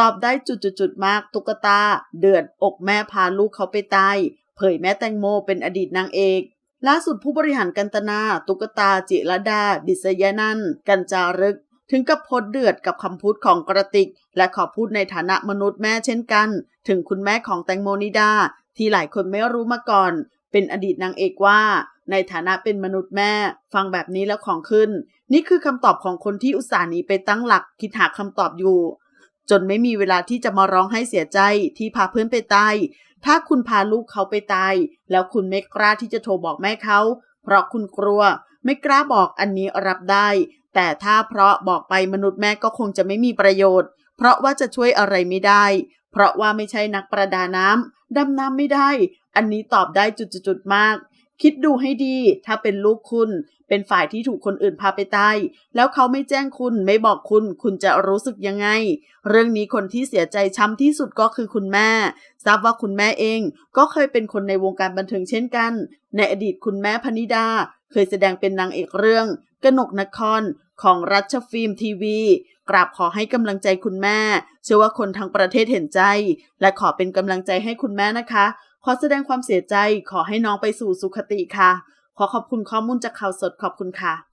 ตอบได้จุดๆๆมากตุ๊กตา เดือดอกแม่พาลูกเขาไปตาย เผยแม่แตงโมเป็นอดีตนางเอกล่าสุดผู้บริหารกันตนา ตุ๊กตาจิรดา ดิษยนันท์กันจารึก ถึงกับโพสต์เดือดกับคำพูดของกระติก และขอพูดในฐานะมนุษย์แม่เช่นกัน ถึงคุณแม่ของแตงโมนิดา ที่หลายคนไม่รู้มาก่อน เป็นอดีตนางเอกว่า ในฐานะเป็นมนุษย์แม่ ฟังแบบนี้แล้วของขึ้น นี่คือคำตอบของคนที่อุตส่าห์หนีไปตั้งหลัก คิดหาคำตอบอยู่ จนไม่มีเวลาที่จะมาร้องให้เสียใจที่พาเพื่อนไปตาย ถ้าคุณพาลูกเขาไปตาย แล้วคุณไม่กล้าที่จะโทรบอกแม่เขา เพราะคุณกลัว ไม่กล้าบอกอันนี้รับได้ แต่ถ้าเพราะบอกไปมนุษย์แม่ก็คงจะไม่มีประโยชน์ เพราะว่าจะช่วยอะไรไม่ได้ เพราะว่าไม่ใช่นักประดาน้ำดำน้ำไม่ได้ อันนี้ตอบได้จุดๆมาก คิดดูให้ดี ถ้าเป็นลูกคุณ เป็นฝ่ายที่ถูกคนอื่นพาไปตายแล้วเขาไม่แจ้งคุณไม่บอกคุณ คุณจะรู้สึกยังไง เรื่องนี้คนที่เสียใจช้ำที่สุดก็คือคุณแม่ ทราบว่าคุณแม่เอง ก็เคยเป็นคนในวงการบันเทิงเช่นกัน ในอดีตคุณแม่พนิดา เคยแสดงเป็นนางเอกเรื่อง กนกนครของรัชฟิล์มทีวีกราบขอให้กำลังใจคุณแม่ เชื่อว่าคนทั้งประเทศเห็นใจ และขอเป็นกำลังใจให้คุณแม่นะคะ ขอแสดงความเสียใจขอให้น้องไปสู่สุขติค่ะ ขอขอบคุณข้อมูลจากข่าวสดขอบคุณค่ะ